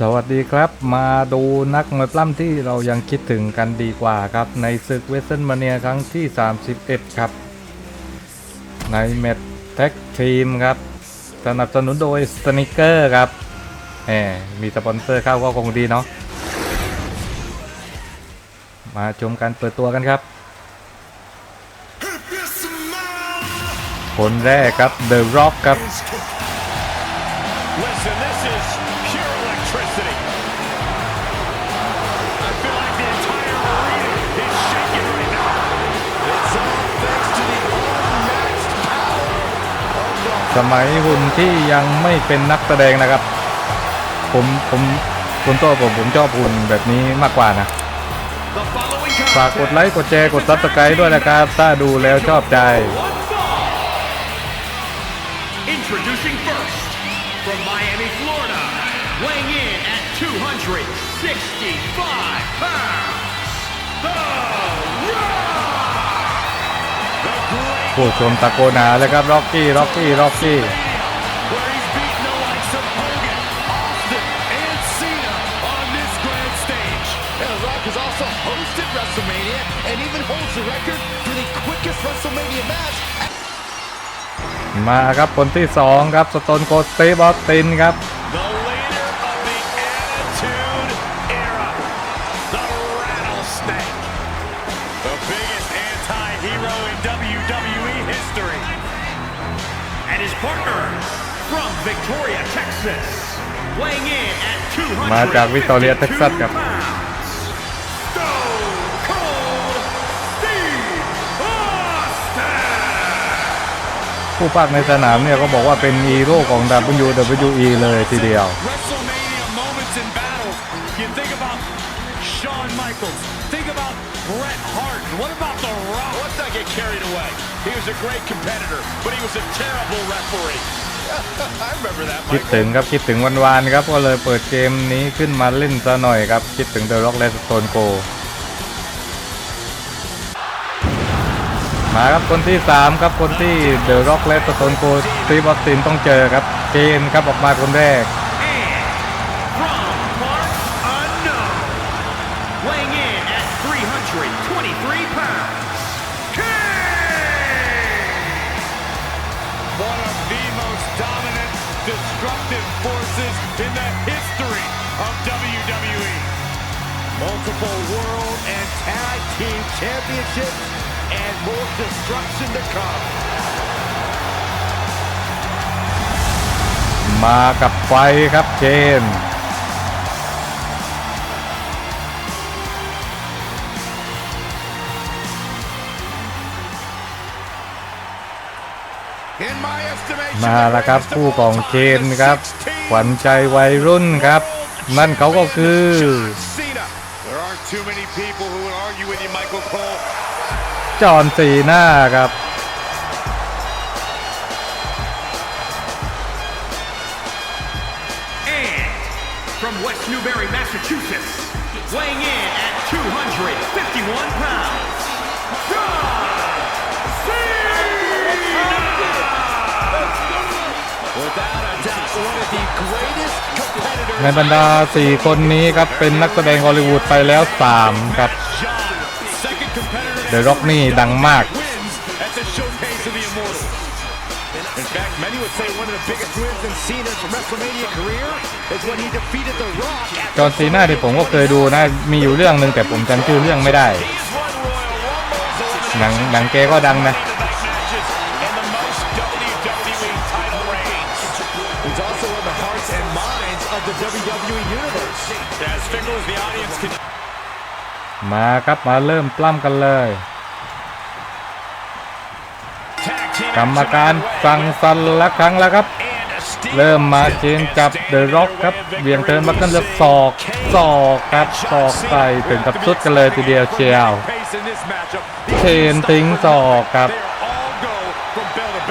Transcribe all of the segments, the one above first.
สวัสดีครับมาดูนักมวยปล้ำที่เรายังคิดถึงกันดีกว่าครับ ในศึกเวสเทิร์นมาเนียครั้งที่ 31 ครับ ในแมตช์แท็กทีมครับ สนับสนุนโดยสนิเกอร์ครับแหมมีสปอนเซอร์เข้าก็คงดีเนาะมาชมการเปิดตัวกันครับ คนแรกครับ The Rock ครับ สมัยหุ่นที่ยังไม่เป็นนักแสดงนะครับ ผมผมส่วนตัวผมผมชอบหุ่นแบบนี้มากกว่านะ ฝากกดไลค์ กดแชร์ กดซับสไครต์ด้วยนะครับ ถ้าดูแล้วชอบใจ Introducing first from Miami, Florida, weighing in at 265 pounds, The ผู้ชมตะโกนหาเลยครับล็อกกี้ล็อกกี้ล็อกกี้มาครับคนที่ 2 ครับสโตนโกสตีบอสตินครับ his partner from Victoria, Texas, weighing in at 200 มาจาก Victoria, Texas ครับ Stone Cold Steve Austin. ผู้ภาคในสนามเนี่ยก็บอกว่าเป็นฮีโร่ของ WWE เลยทีเดียว WrestleMania moments in battles. You think about Shawn Michaels. Think about Bret Hart. What about The Rock? Let's not get carried away. He was a great competitor, but he was a terrible referee. I remember that คิดถึงครับคิดถึงวันวานๆครับก็เลยเปิดเกมนี้ขึ้นมาเล่นซะหน่อยครับ คิดถึงเดอะร็อกและสโตนโกมาครับคนที่ 3 ครับคนที่เดอะร็อกและสโตนโกซีบอสตินต้องเจอครับเกนครับออกมาคนแรก multiple world and tag team championships and more destruction to come มากับไฟครับเกน In my estimation, มาแล้วครับคู่ของเคนครับขวัญใจวัยรุ่นครับ นั่นเขาก็คือ Cena. There aren't too many people who would argue with you, Michael Cole. จอห์นซีน่าครับ And from West Newbury, Massachusetts, weighing in at 251 pounds, John Cena! without a doubt one of the greatest competitors ในบรรดา 4 คนนี้ครับ เป็นนักแสดงฮอลลีวูดไปแล้ว 3 ครับเดร็อกนี่ดังมากจอร์ซีน่าที่ผมก็เคยดูนะ มีอยู่เรื่องหนึ่งแต่ผมจำชื่อเรื่องไม่ได้ หนังหนังแกก็ดังนะ มาครับมาเริ่มปล้ำกันเลยกรรมการสั่งสันละครั้งแล้วครับ เริ่มมาเกนจับเดอะร็อกครับเวียงเทินมากันเลือกศอกศอกครับศอกใส่ถึงกับสุดกันเลยทีเดียวเชียวเคนทิ้งศอกครับ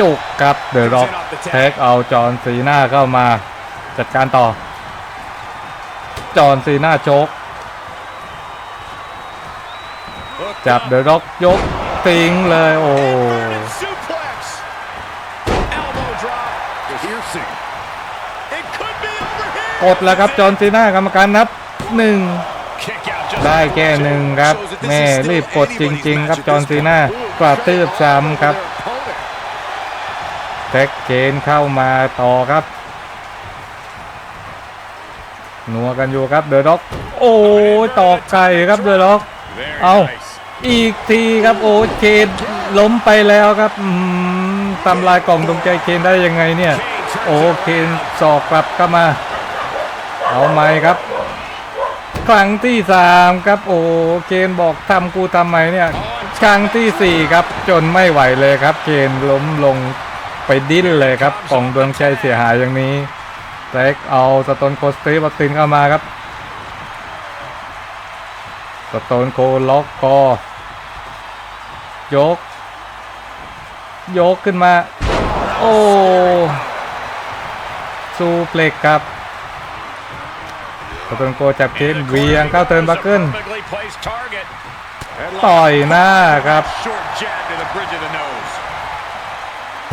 จุกครับเดอะร็อกแท็กเอาจอห์นซีน่าเข้ามา จัดการต่อ จอห์นซีน่าโชก จับเดอะร็อกยกทิ้งเลยโอ้ Suplex. Elbow drop. Piercing. It could be over here. กดแล้วครับจอห์นซีน่ากรรมการนับหนึ่ง Kick out just ได้แค่หนึ่งครับ แม่รีบกดจริง ๆ ครับจอห์นซีน่ากระตืบซ้ำครับแท็กเกนเข้ามาต่อครับหนัวกันอยู่ครับเดอะด็อก โอ้ยตอกไก่ครับเดอะด็อก Very Ow. nice. อีกทีครับโอ้เคนล้มไปแล้วครับทำลายกล่องตรงใจเคนได้ยังไงเนี่ย โอ้เคนสอกกลับเข้ามา เอาไหมครับ ครั้งที่สามครับโอ้เคนบอกทำกูทำไมเนี่ยครั้งที่สี่ครับจนไม่ไหวเลยครับ เคนล้มลงไปดิ้นเลยครับกล่องดวงใจเสียหายอย่างนี้แท็กเอาสโตนโคสตีบัตตินเข้ามาครับสโตนโคล็อกคอ ยก ยกขึ้นมา โอ้ซูเพล็กครับกระตุนโกจับเกมเวียงเข้าเติร์นบักเกิลต่อยหน้าครับ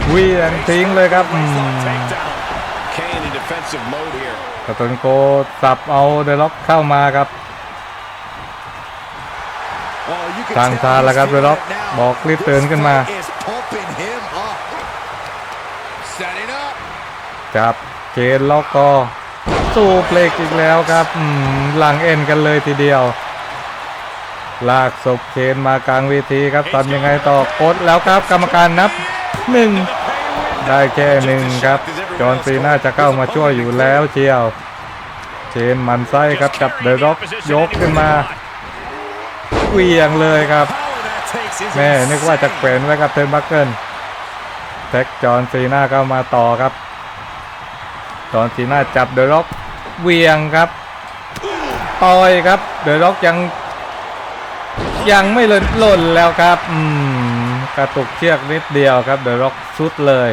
เวียงทิ้งเลยครับกระตุนโกจับเอาเดล็อกเข้ามาครับ ทาง tell ซานแล้วครับเดล็อกบอกรีบเตือนขึ้นมา This fight is pumping him up. Setting up. จับเกนล็อกคอสู้เพลกอีกแล้วครับหลังเอ็นกันเลยทีเดียว ลากศพเคนมากลางเวทีครับทำยังไงต่อกดแล้วครับกรรมการนับหนึ่งได้แค่หนึ่งครับ จอห์นซีน่าจะเข้ามาช่วยอยู่แล้วเชียวเชนมันไส้ครับจับเดอะร็อกยกขึ้นมา เหวียงเลยครับ Power that takes is แม่นึกว่าจะแขวนไว้กับเทนบัคเกิลแท็กจอห์นซีน่าเข้ามาต่อครับ จอห์นซีน่าจับเดอะร็อกเวียงครับต่อยครับ เดอะร็อกยังยังไม่หล่นหล่นแล้วครับอืมกระตุกเชือกนิดเดียวครับ เดอะร็อกสุดเลย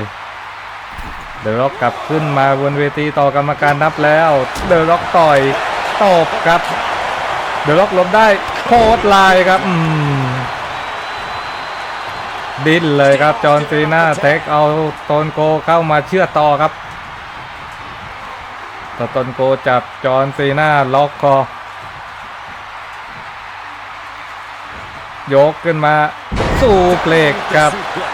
เดอะร็อกกลับขึ้นมาบนเวทีต่อกรรมการนับแล้ว เดอะร็อกต่อยตบครับ เดอะร็อกลบได้โคตรลายครับดิ้นเลยครับ จอห์นซีน่าเทคเอาโตนโกเข้ามาเชื่อต่อครับสโตนโกจับจอห์นซีน่าล็อกคอ ยกขึ้นมาสู่เพลกครับ suplex.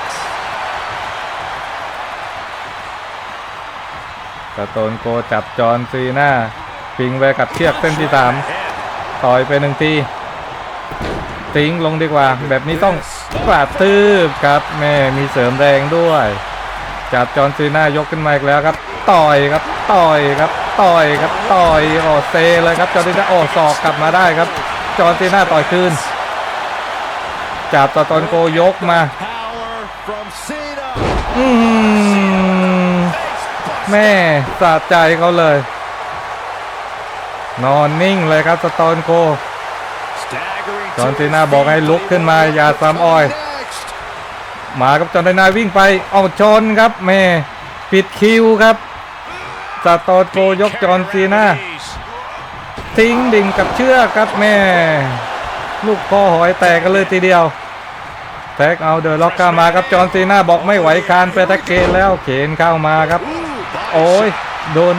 สโตนโกจับจอห์นซีน่าปิงไว้กับเชือกเส้นที่สาม ต่อยไปหนึ่งทีทิ้งลงดีกว่า แบบนี้ต้องกระตืบครับแม่มีเสริมแรงด้วย จับจอห์นซีน่ายกขึ้นมาอีกแล้วครับ ต่อยครับต่อยครับต่อยครับต่อยโอ้เซเลยครับจอห์นซีน่าโอ้ศอกกลับมาได้ครับ จอห์นซีน่าต่อยคืนจับสโตอนโกยกมาอืมแม่สะใจเขาเลย นอนนิ่งเลยครับสโตนโก Staggering จอห์น to ซี his น่าบอกให้ feet. ลุกขึ้นมาอย่าซ้ำอ้อย Next. มาครับจอห์นซีน่าวิ่งไปเอาชนครับแม่ปิดคิวครับสโตนโกยกจอห์นซีน่าทิ้งดิ่งกับเชือกครับแม่ ลูกคอหอยแตกกันเลยทีเดียวแท็กเอาเดอะล็อกเข้ามาครับจอห์นซีน่าบอกไม่ไหวคานไปแท็กเกนแล้วเขนเข้ามาครับ โอ้ยโดน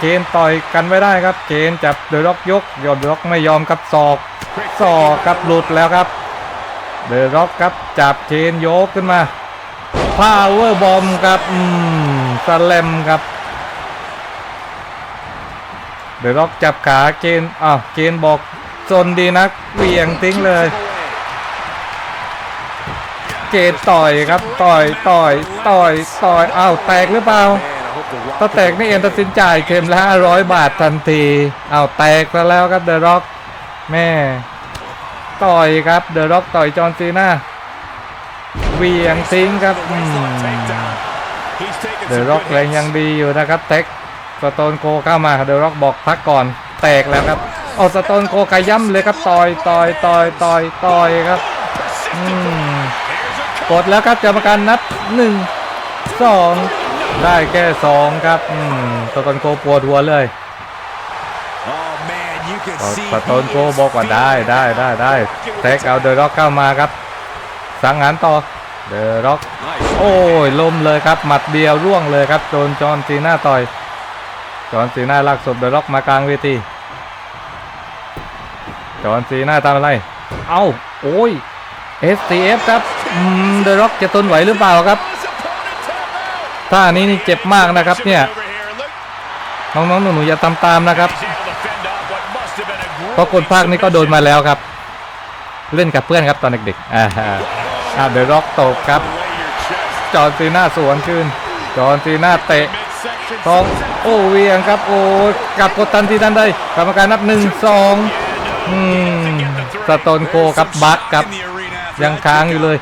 เกนต่อยกันไม่ได้ครับ เกนจับเดอะล็อกยกยอดล็อกไม่ยอมกับศอกศอกครับหลุดแล้วครับเดอะล็อกครับจับเกนยกขึ้นมาพาวเวอร์บอมครับอืมสแลมครับเดอะล็อกจับขาเกนอ้าวเกนบอกจนดีนักเวียงทิ้งเลย เกนต่อยครับต่อยต่อยต่อยต่อยอ้าวแตกหรือเปล่า Man, I hope the Rock ถ้าแตกนี่เอ็นตัดสินจ่ายเข็มละร้อยบาททันที เอ้าแตกซะแล้วครับเดอะร็อกแม่ ต่อยครับเดอะร็อกต่อยจอห์นซีน่าเวียงทิ้งครับเดอะร็อกแรงยังดีอยู่นะครับเท็กสโตนโคเข้ามาเดอะร็อกบอกพักก่อนแตกแล้วครับเอาสโตนโคขย้ำเลยครับต่อยต่อยต่อยต่อยต่อยครับกดแล้วครับกรรมการนับหนึ่งสอง ได้แค่สองครับอืมสโตนโคปวดหัวเลย Oh man, you can ส see โตนโคบอกว่าได้ได้ได้ได้แท็กเอาเดอะร็อกเข้ามาครับ สังหารต่อเดอะร็อก Nice. โอ้ยล้มเลยครับหมัดเดียวร่วงเลยครับโดนจอห์นซีน่าต่อยจอห์นซีน่าลากศพเดอะร็อกมากลางเวทีจอห์นซีน่าทำอะไร เอ้า โอ้ย STF ครับอืมเดอะร็อกจะทนไหวหรือเปล่าครับ ท่านี้นี่เจ็บมากนะครับเนี่ยน้องๆหนูๆอย่าทำตามนะครับเพราะคนภาคนี้ก็โดนมาแล้วครับ เล่นกับเพื่อนครับตอนเด็กๆอ่าอ่าเดอะร็อกตกครับ จอห์นซีน่าสวนคืนจอห์นซีน่าเตะสองโอ้เวียงครับโอ้กลับกดทันทีทันใดกรรมการนับหนึ่งสองสโตนโกครับบักครับยังค้างอยู่เลย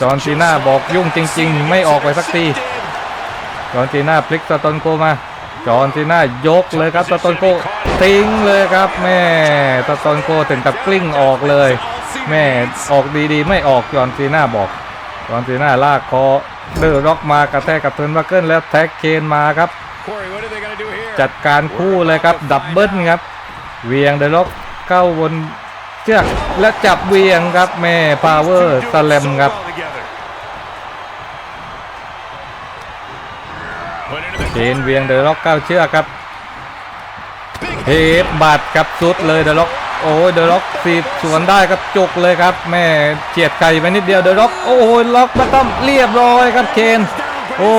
จอห์นซีน่าบอกยุ่งจริง ๆ ไม่ออกไปสักที จอห์นซีน่าพลิกสโตนโกมา จอห์นซีน่ายกเลยครับสโตนโกทิ้งเลยครับแม่สโตนโกถึงกับกลิ้งออกเลย แม่ออกดีๆ ไม่ออกจอห์นซีน่าบอก จอห์นซีน่าลากคอเดอร์ร็อกมากระแทกกับเทิร์นบัคเกิลแล้วแท็กเคนมาครับ จัดการคู่เลยครับดับเบิลครับเวียงเดอะล็อกเข้าบนเชือกและจับเวียงครับแม่พาวเวอร์สแลมครับ เชนเวียงเดอะล็อกเข้าเชือกครับเทปบาดกับสุดเลยเดอะล็อกโอ้ยเดอะล็อกสีสวนได้ครับจุกเลยครับ แม่เฉียดไก่ไปนิดเดียวเดอะล็อกโอ้ยล็อกมาต้อมเรียบร้อยครับเคนโอ้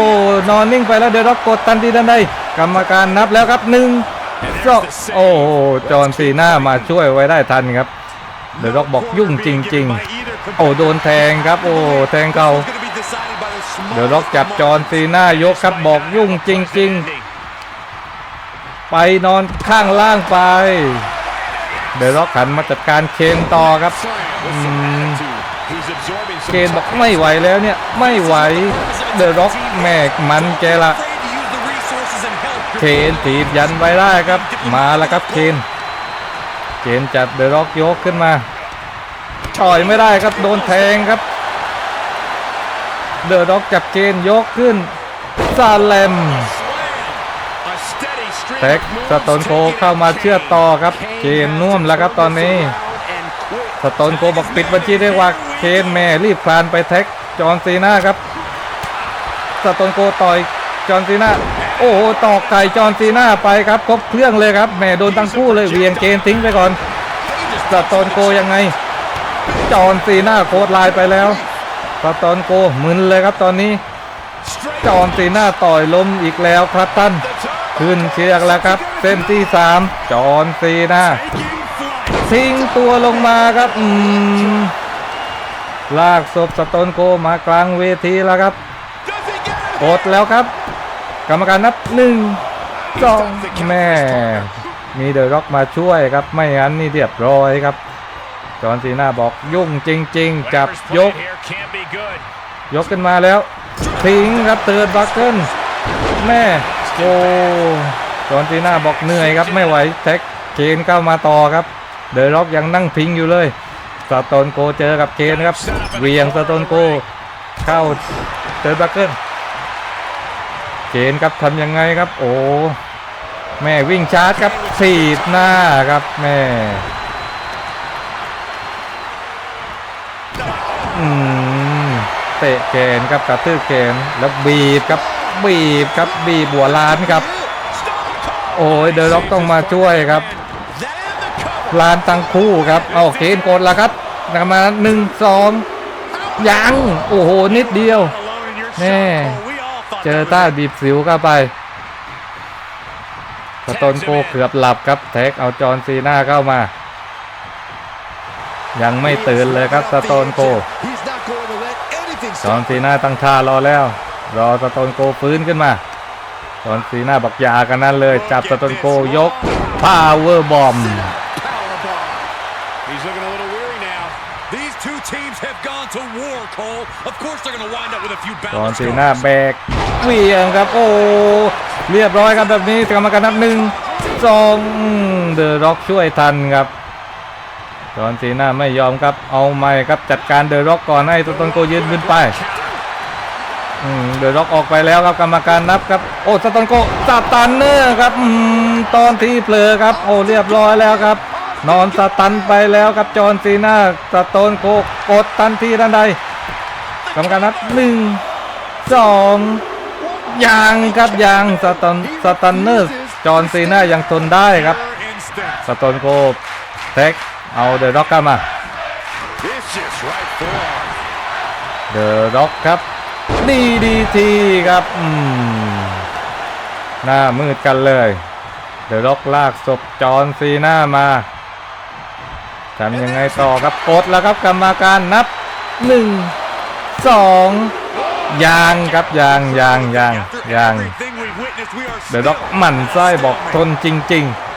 นอนนิ่งไปแล้วเดอะล็อกกดทันทีทันใดกรรมการนับแล้วครับหนึ่งสองโอ้โหจอห์นซีน่ามาช่วยไว้ได้ทันครับเดอะล็อกบอกยุ่งจริง ๆ โอ้โดนแทงครับ โอ้แทงเก่า เดอะล็อกจับจอนซีหน่ายกครับบอกยุ่งจริง ๆ ไปนอนข้างล่างไป เดอะล็อกหันมาจัดการเคนต่อครับเคนบอกไม่ไหวแล้วเนี่ยไม่ไหวเดอะล็อกแมกมันแกละเคนถีบยันไว้ได้ครับ มาแล้วครับเคนเคนจัดเดอะล็อกยกขึ้นมาต่อยไม่ได้ครับโดนแทงครับ เดอะล็อกจับเคนยกขึ้นซาเลมแท็กสโตนโคเข้ามาเชื่อต่อครับเคนน่วมแล้วครับตอนนี้ สโตนโคบอกปิดบัญชีเรียกว่าเคนแม่รีบคลานไปแท็กจอนซีนาครับ สโตนโคต่อยจอนซีนาโอ้โหตอกไก่จอนซีนาไปครับครบเครื่องเลยครับแม่โดนทั้งคู่เลยเวียงเกนทิ้งไปก่อนสโตนโคยังไง จอนซีนาโคตรลายไปแล้ว สโตนโกมึนเลยครับตอนนี้จอห์นซีน่าต่อยล้มอีกแล้วครับท่านขึ้นเชือกแล้วครับ เส้นที่สามจอห์นซีน่าทิ้งตัวลงมาครับอืมลากศพสโตนโกมากลางเวทีแล้วครับกดแล้วครับ กรรมการนับหนึ่งสองแม่มีเดอะร็อกมาช่วยครับ ไม่งั้นนี่เรียบร้อยครับ จอห์นซีน่าบอกยุ่งจริง ๆ จับยก ยกขึ้นมาแล้ว ทิ้งครับเตือนบัคเกิลแม่โอ้จอนซีน่าบอกเหนื่อยครับไม่ไหวแท็กเคนเข้ามาต่อครับ เดอะร็อกยังนั่งพิงอยู่เลยสโตนโกเจอกับเคนครับเวียงสโตนโก เข้าเตือนบัคเกิลเกณฑ์ครับทำยังไงครับ โอ้แม่วิ่งชาร์จครับสีดหน้าครับแม่อืม เตะแขนครับกระทืบแขนแล้วบีบครับบีบครับบีบหัวล้านครับ โอ้ยเดอะล็อกต้องมาช่วยครับลานตั้งคู่ครับเอาเกณฑ์กดแล้วครับนำมาหนึ่งสองยังโอ้โหนิดเดียวแน่เจอต้าบีบสิวเข้าไปสโตนโกเกือบหลับครับแท็กเอาจอห์นซีน่าเข้ามา ยังไม่ตื่นเลยครับสโตนโก จอห์นซีน่าตั้งท่ารอแล้ว รอสโตนโกฟื้นขึ้นมาจอห์นซีน่าบอกอยากันนั้นเลย จับสโตนโกยกพาวเวอร์บอม He's looking a little weary now. These two teams have gone to war, Cole. Of course they're going to wind up with a few จอห์น battles. ซีน่าแบกเหวียงครับโอ้เรียบร้อยครับแบบนี้กรรมการนับหนึ่งสองเดอะร็อกช่วยทันครับ จอห์นซีน่าไม่ยอมครับ เอาไม่ครับจัดการเดอะร็อกก่อนให้ตัวตนโกยืนขึ้นไปเดอะร็อกออกไปแล้วครับกรรมการนับครับโอ้สตอนโกสตันเนอร์ครับตอนที่เผลอครับ โอ้เรียบร้อยแล้วครับ นอนสตันไปแล้วครับจอห์นซีน่าสโตนโกกดทันทีทันใดกรรมการนับหนึ่งสองยังครับยังสตันสตันเนอร์จอห์นซีน่ายังทนได้ครับสโตนโกแท็ก เอาเดอะด็อกกลับมา Vicious right forearm. เดอะด็อกครับดีดีทีครับอืมหน้ามืดกันเลย เดอะด็อกลากศพจอห์นซีน่ามาทำยังไงต่อครับกดแล้วครับกรรมการนับหนึ่งสองยางครับยางยางยางยาง Everything we've witnessed, we are เดอะด็อกหมั่นไส้บอกทนจริง ๆ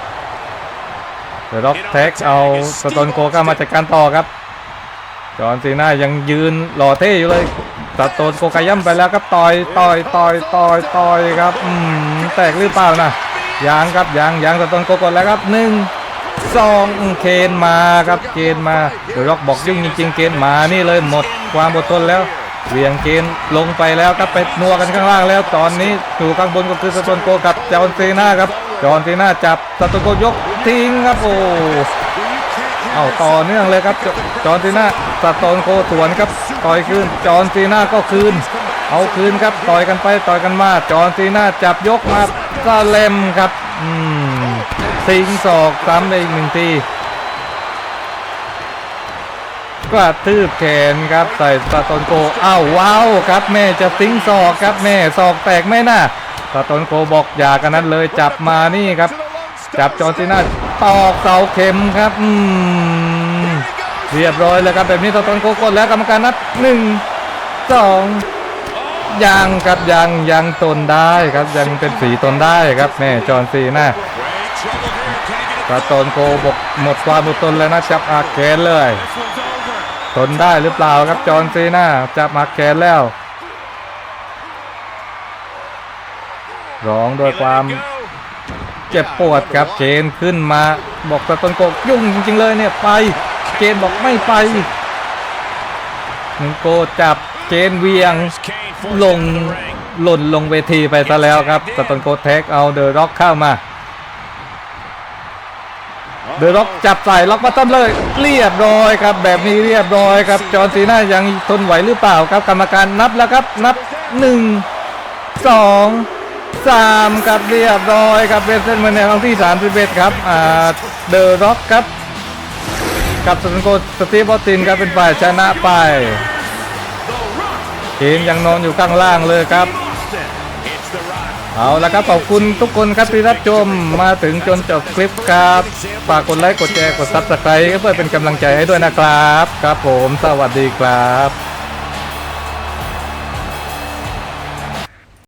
เดอะด็อกแท็กเอาสโตนโกเข้ามาจัดการต่อครับ จอห์นซีน่ายังยืนหล่อเท่อยู่เลยสโตนโกกาย่ำไปแล้วครับต่อยต่อยต่อยต่อยต่อยครับอืมแตกหรือเปล่านะยางครับยางยางสโตนโกกดแล้วครับหนึ่งสองเคนมาครับเคนมาเดอะด็อกบอกยุ่งจริงๆเคนมานี่เลยหมดความอดทนแล้วเวียงเกณฑ์ลงไปแล้วครับไปนัวกันข้างล่างแล้วตอนนี้อยู่ข้างบนก็คือสโตนโกกับจอห์นซีน่าครับ จอห์นซีน่าจับสโตนโกยกทิ้งครับโอ้เอาต่อเนื่องเลยครับจจอห์นซีน่าสตนโกสวนครับต่อยคืน จอห์นซีน่าก็คืน เอาคืนครับ ต่อยกันไปต่อยกันมา จอห์นซีน่าจับยกมาซาเลมครับอืมสิงศอกซ้ำได้อีกหนึ่งทีกระทืบแขนครับใส่สตอนโกอ้าวว้าวครับแม่จะติ้งศอกครับแม่ศอกแตกไม่น่ะ สตอนโกบอกอย่ากันนั้นเลยจับมานี่ครับ จับจอร์ซีน่าตอกเสาเข็มครับอืมเรียบร้อยแล้วครับแบบนี้สตอนโกกดแล้วกรรมการนัดหนึ่งสองยังครับยังยังตนได้ครับยังเป็นสีตนได้ครับแม่จอร์ซีน่าสตอนโกบอกหมดความอดทนแล้วนะจับอาแขนเลย This one's over. ทนได้หรือเปล่าครับจอห์ซีน่าจับมาแขนแล้ว ร้องด้วยความ Let it go. เจ็บปวดครับเจนขึ้นมาบอกสตอนโกยุ่งจริง ๆ เลยเนี่ยไปเจนบอกไม่ไปนึงโกจับเจนเวียง Kane forced ลง into the ring. หล่นลงเวทีไปซะแล้วครับสตอนโกแท็กเอาเดอะร็อกเข้ามา เดอะร็อกจับใส่ล็อกมาต้อมเลย เรียบร้อยครับ แบบนี้เรียบร้อยครับ จอห์นซีน่ายังทนไหวหรือเปล่าครับ กรรมการนับแล้วครับ นับหนึ่งสอง สามครับเรียบร้อยครับเป็นเส้นมาในครั้งที่31ครับอ่าเดอะร็อกครับ กับสตนโกสตีฟออตินครับเป็นฝ่ายชนะไปเกมยังนอนอยู่ข้างล่างเลยครับ เอาละครับขอบคุณทุกคนครับที่รับชมมาถึงจนจบคลิปครับฝากกดไลค์กดแชร์กดซับสไครต์เพื่อเป็นกำลังใจให้ด้วยนะครับ ครับผมสวัสดีครับ